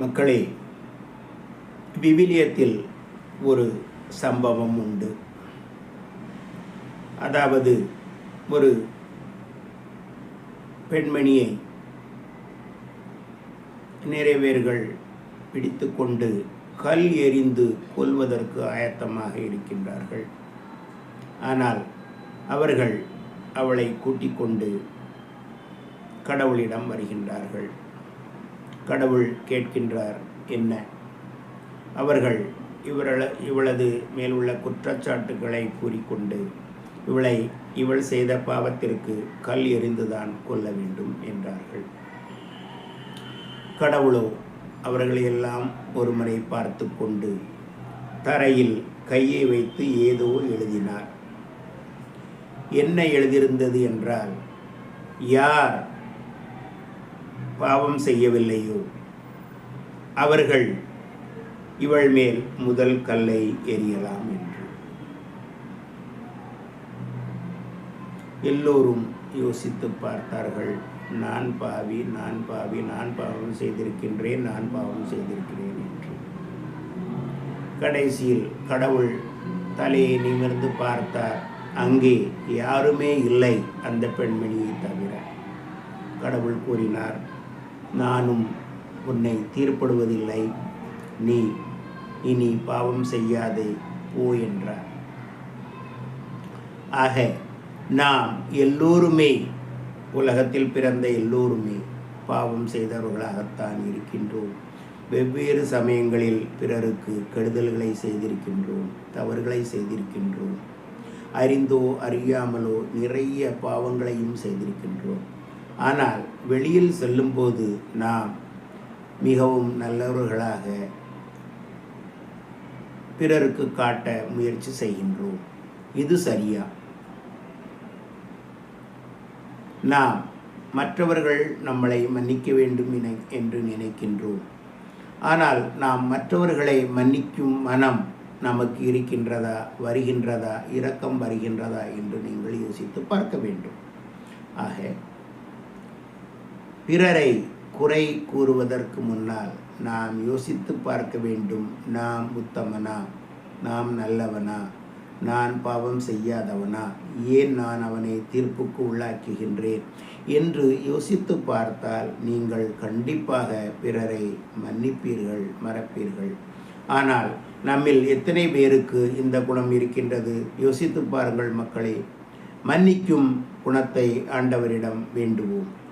மக்களே விவிலியத்தில் ஒரு சம்பவம் உண்டு. அதாவது ஒரு பெண்மணியை நிறைவேர்கள் பிடித்து கொண்டு கல் எறிந்து கொல்வதற்கு ஆயத்தமாக இருக்கின்றார்கள். ஆனால் அவர்கள் அவளை கூட்டிக் கொண்டு கடவுளிடம் வருகின்றார்கள். கடவுள் கேட்கின்றார் என்ன? அவர்கள் இவரள இவளது மேலுள்ள குற்றச்சாட்டுகளை கூறிக்கொண்டு இவளை இவள் செய்த பாவத்திற்கு கல் எறிந்துதான் கொல்ல வேண்டும் என்றார்கள். கடவுளோ அவர்களையெல்லாம் ஒருமுறை பார்த்து கொண்டு தரையில் கையை வைத்து ஏதோ எழுதினார். என்ன எழுதியிருந்தது என்றால் யார் பாவம் செய்யவில்லையோ? அவர்கள் இவள் மேல் முதல் கல்லை எறியலாம் என்று. எல்லோரும் யோசித்து பார்த்தார்கள். நான் பாவி நான் பாவி நான் பாவம் செய்திருக்கின்றேன் நான் பாவம் செய்திருக்கிறேன் என்று. கடைசியில் கடவுள் தலையை நிமிர்ந்து பார்த்தார். அங்கே யாருமே இல்லை அந்த பெண்மணியை தவிர. கடவுள் கூறினார் நானும் உன்னை தீர்ப்படுவதில்லை. நீ இனி பாவம் செய்யாதே போ என்றார். ஆக நாம் எல்லோருமே உலகத்தில் பிறந்த எல்லோருமே பாவம் செய்தவர்களாகத்தான் இருக்கின்றோம். வெவ்வேறு சமயங்களில் பிறருக்கு கெடுதல்களை செய்திருக்கின்றோம் தவறுகளை செய்திருக்கின்றோம். அறிந்தோ அறியாமலோ நிறைய பாவங்களையும் செய்திருக்கின்றோம். ஆனால் வெளியில் செல்லும்போது நாம் மிகவும் நல்லவர்களாக பிறருக்கு காட்ட முயற்சி செய்கின்றோம். இது சரியா? நாம் மற்றவர்கள் நம்மளை மன்னிக்க வேண்டும் என- என்று நினைக்கின்றோம். ஆனால் நாம் மற்றவர்களை மன்னிக்கும் மனம் நமக்கு இருக்கின்றதா வருகின்றதா இரக்கம் வருகின்றதா என்று நீங்கள் யோசித்து பார்க்க வேண்டும். ஆக பிறரை குறை கூறுவதற்கு முன்னால் நாம் யோசித்து பார்க்க வேண்டும். நாம் உத்தமனா? நாம் நல்லவனா? நான் பாவம் செய்யாதவனா? ஏன் நான் அவனை தீர்ப்புக்கு உள்ளாக்குகின்றேன்? என்று யோசித்து பார்த்தால் நீங்கள் கண்டிப்பாக பிறரை மன்னிப்பீர்கள் மறப்பீர்கள். ஆனால் நம்மில் எத்தனை பேருக்கு இந்த குணம் இருக்கின்றது? யோசித்து பாருங்கள் மக்களே. மன்னிக்கும் குணத்தை ஆண்டவரிடம் வேண்டுவோம்.